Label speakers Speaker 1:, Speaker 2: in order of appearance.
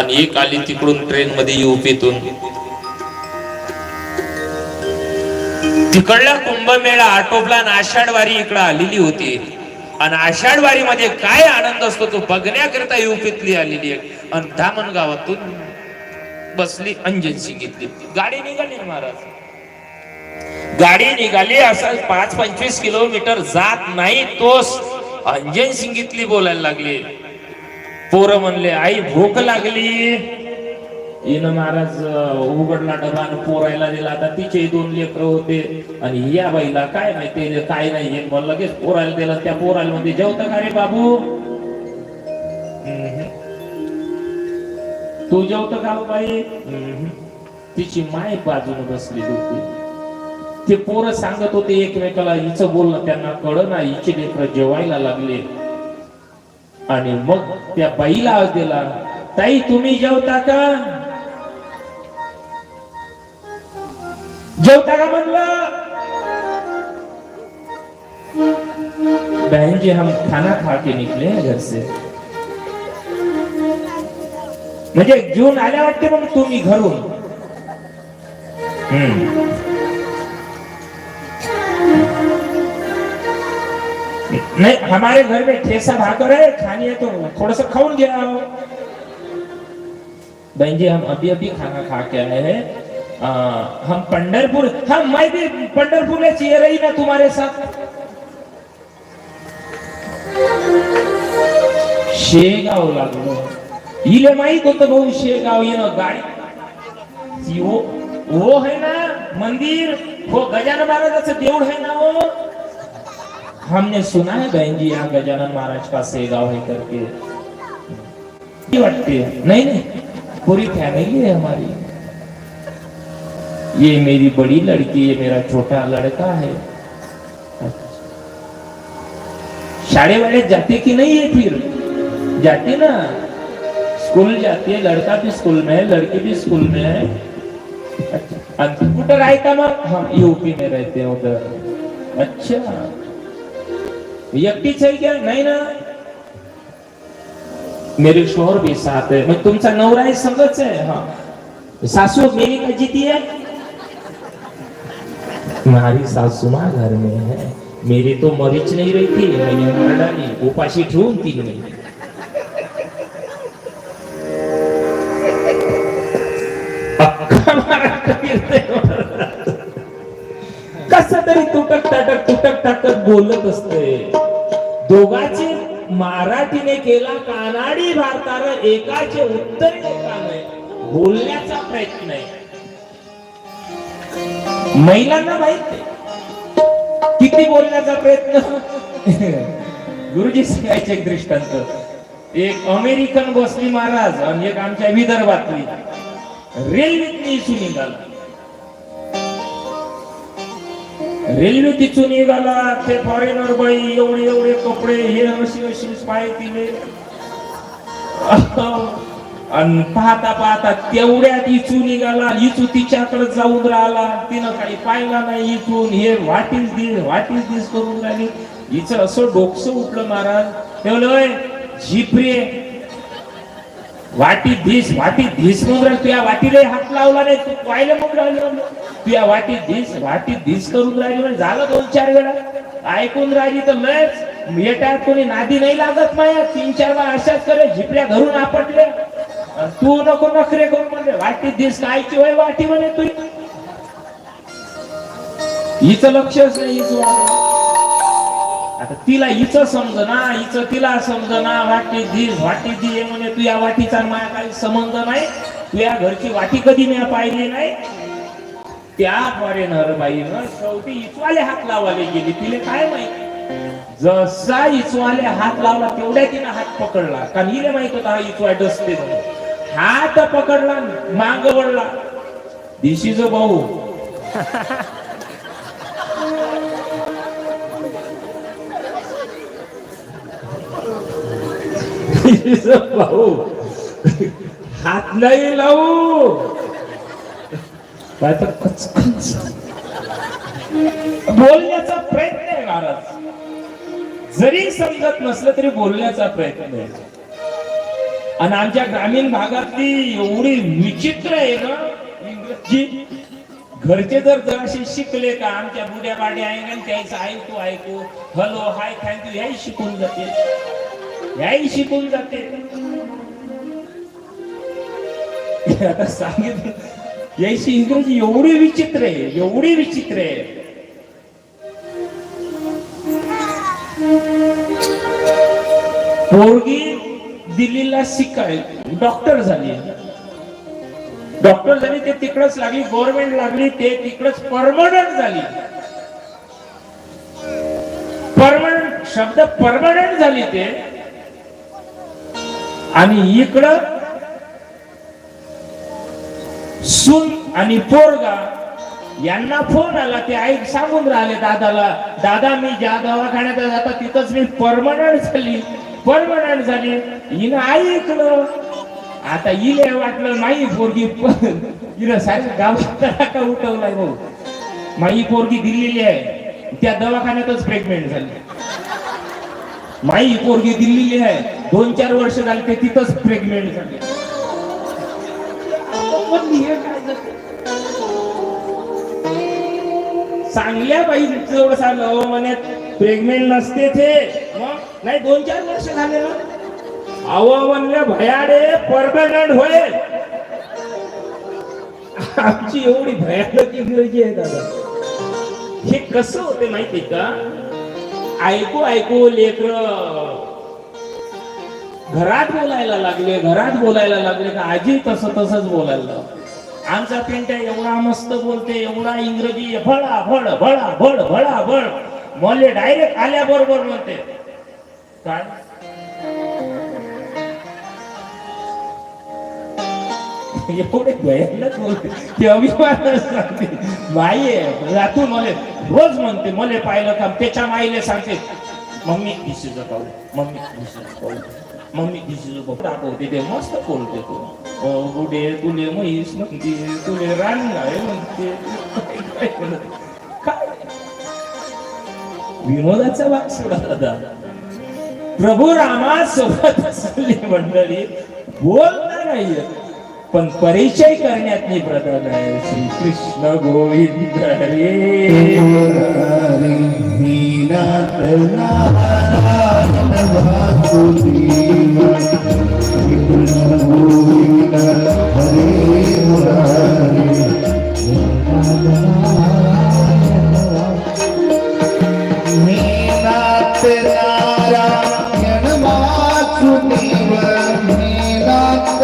Speaker 1: आणि एक आली तिकडून ट्रेन मध्ये युपीतून तिकडला कुंभमेळा आटोपला आणि इकडं आलेली होती. आणि आषाढवारी मध्ये काय आनंद असतो तो बघण्याकरता युपीतली आलेली आहे आणि धामण गावातून बसली अंजनसी घेतली. गाडी निघाली महाराज. गाडी निघाली असं पाच पंचवीस किलोमीटर जात नाही तोच. अंजन सिंगीतली बोलायला लागली. पोरं म्हणले आई भूक लागली. इन महाराज उघडला डबा आणि पोरायला दिला. आता तिचे दोन लेकर होते. आणि या बाईला काय माहिती काय नाही येत लगेच पोरायला दिला. त्या पोराला म्हणजे जेवता का रे बाबू? तू जेवत का हो बाई? तिची माय बाजून बसली होती. ते पोरं सांगत होते एकमेकाला हिचं बोलणं त्यांना कळ ना हिचे लेकर जेवायला लागले. आणि मग त्या बाईला आवाज दिला ताई तुम्ही जेवता का? जेवता का? म्हणलं. बहन जी हम खाना खा के निकले हैं घर से. म्हणजे घेऊन आल्या वाटते मग तुम्ही घरून? हम्म. नहीं हमारे घर में ठेसा भाकर है खानी है तो थोड़ा सा खाऊन गया हो बहन जी हम अभी अभी खाना खा के आए हैं। हम पंडरपुर हम मैं भी पंडरपुर में चाहिए रही ना तुम्हारे साथ। शेगाव लागलो इले माहीत होतं भाऊ शेगाव येणं गाडी। ती वो वो है ना मंदिर वो गजानन महाराजाचं देऊळ है ना वो। हमने सुना है बहन जी, यहाँ गजानन महाराज का सेगाव है करके। ये वाटते है नहीं नहीं, पूरी फैमिली है हमारी। ये मेरी बड़ी लड़की ये मेरा छोटा लड़का है। शाळे वाले जाते कि नहीं है फिर? जाते ना। स्कूल जाती है, लड़का भी स्कूल में है, लड़की भी स्कूल में है। अच्छा तू कुठं राहता मग हम यूपी में रहते हैं उधर। अच्छा। एकटीच आहे की नाही ना. मेरे शोहर भी साथ है। मग तुमचा नवरा आहे संगच आहे हा। सासू मेरी का जीती है? मारी सासू मा घर में है। मेरी तो मरीच नहीं रही थी मैंने मार डाली उपाशी ठेवून तीन महिने अख्खा महाराष्ट्र फिरते कस तरी तुटक ताटक तुटक ताटक बोलत असते. दोघाचे मराठीने केला कानाडी भारताला एकाचे उत्तर एकाने बोलण्याचा प्रयत्न आहे. महिलांना माहीत किती बोलण्याचा प्रयत्न? गुरुजी सांगायचे एक दृष्टांत. एक अमेरिकन बसली महाराज आणि एक आमच्या विदर्भातली. रेल्वेत इशू निघाला. रेल्वे तिथून निघाला ते फॉरेनर बाई एवढे एवढे कपडे हे अशी अशी पाय तिने आणि पाहता पाहता तेवढ्यात इचू निघाला. इचू तिच्याकडे जाऊन राहिला. तिनं काही पाहिला नाही इथून. हे वाटीस दिस वाटीस दिस करून राहिली? हिचं असं डोकस उठलं महाराज. ठेवलंय झिपरे. वाटी धीस वाटी धीस म्हणून राहिली तुया वाटीला हात लावला नाही तू पाहिलं म्हणून राहिलं तू या वाटीत धीस वाटीत धीस करून राहिली म्हणजे झालं दोन चार वेळा. ऐकून राहिली तर लयच येटात कोणी नादी नाही लागत माया. तीन चार वेळा अशाच करे झिपऱ्या धरून आपटल्या. तू नको नखरे करून म्हणजे वाटीत धीस कायची वय वाटी म्हणे तू हिच लक्षच नाही आता तिला हिच समज ना हिच तिला समज ना वाटी दी वाटी दि म्हणे. तू या वाटीचा आणि माझ्या काही संबंध नाही. तू या घरची वाटी कधी मी पाहिली नाही. त्या फॉरेनर न शेवटी इचवाले हात लावाले गेली. तिले काय माहिती? जसा इचवाले हात लावला तेवढ्या तिने हात पकडला. कारण हिने माहीत होता हा इचवा डसते हात पकडला माग वळला. दिशीच भाऊ. भाऊ. हात नाही लावू. बोलण्याचा प्रयत्न आहे महाराज. जरी समजत नसलं तरी बोलण्याचा प्रयत्न आहे. आणि आमच्या ग्रामीण भागातली एवढी विचित्र आहे ना इंग्रजी. घरचे जर जराशी शिकले का आमच्या बुड्या बाड्या आहे ना त्याचं ऐकू ऐकू. हॅलो हाय थँक्यू ह्याही शिकून जाते. ह्याही शिकून जाते. आता सांगितलं. याची इंग्रजी एवढी विचित्र आहे एवढी विचित्र आहे. पोरगी दिल्लीला शिकाय डॉक्टर झाली. डॉक्टर झाली ते तिकडच लागली गव्हर्नमेंट लागली ते तिकडच परमनंट झाली. परमनंट शब्द परमनंट झाली ते. आणि इकडं सून आणि पोरगा यांना फोन आला ते आई सांगून राहिले दादाला दादा मी ज्या दवाखान्यात जाता तिथंच मी परमनंट झाली परमनंट झाली. हिनं ऐकलं. आता इले वाटलं नाही पोरगी हिनं सारे गावात का उठवलाय भाऊ? माई पोरगी दिल्लीली आहे. त्या दवाखान्यातच प्रेग्नेंट झाली. माई पोरगी दिल्लीली आहे. दोन चार वर्ष झाले ते तिथंच प्रेग्नेंट झाली. चांगल्या पाहिजे जवळ सांग अहो मण्यात प्रेग्नेंट नसते ते. नाही दोन चार वर्ष झाले ना? अव म्हणल्या भयाडे परमनंट होईल आमची एवढी भयानक इंग्रजी आहे दादा. हे कसं होते माहिती का? ऐकू ऐकू लेकर. घरात बोलायला लागले घरात बोलायला लागले का आजी तसं तसंच बोलायला आमचा पेंट्या एवढा मस्त बोलते एवढा इंग्रजी भळा भळ भळा भळ भळा भळ. मले डायरेक्ट आल्या बरोबर म्हणते. काय? एवढे भयानक बोलते. ते अभिमान सांगते. माई आहे मले रोज म्हणते मले पाहिलं का त्याच्या माईले सांगते. Mummy this is mummy this is मग मम्मी दिस बघ दाखवते ते मस्त बोलते तू गुडे तुले म्हैस म्हणते तुले रान आहे म्हणते. काय? विनोदाचा भाग सोडा दादा. प्रभू रामा सोबत असलेली मंडळी बोलणार नाहीये. पण परिचय करण्यात नाही प्रदान आहे. श्री कृष्ण गोविंद मीनाथ नारायण वासुदेव मीनाथ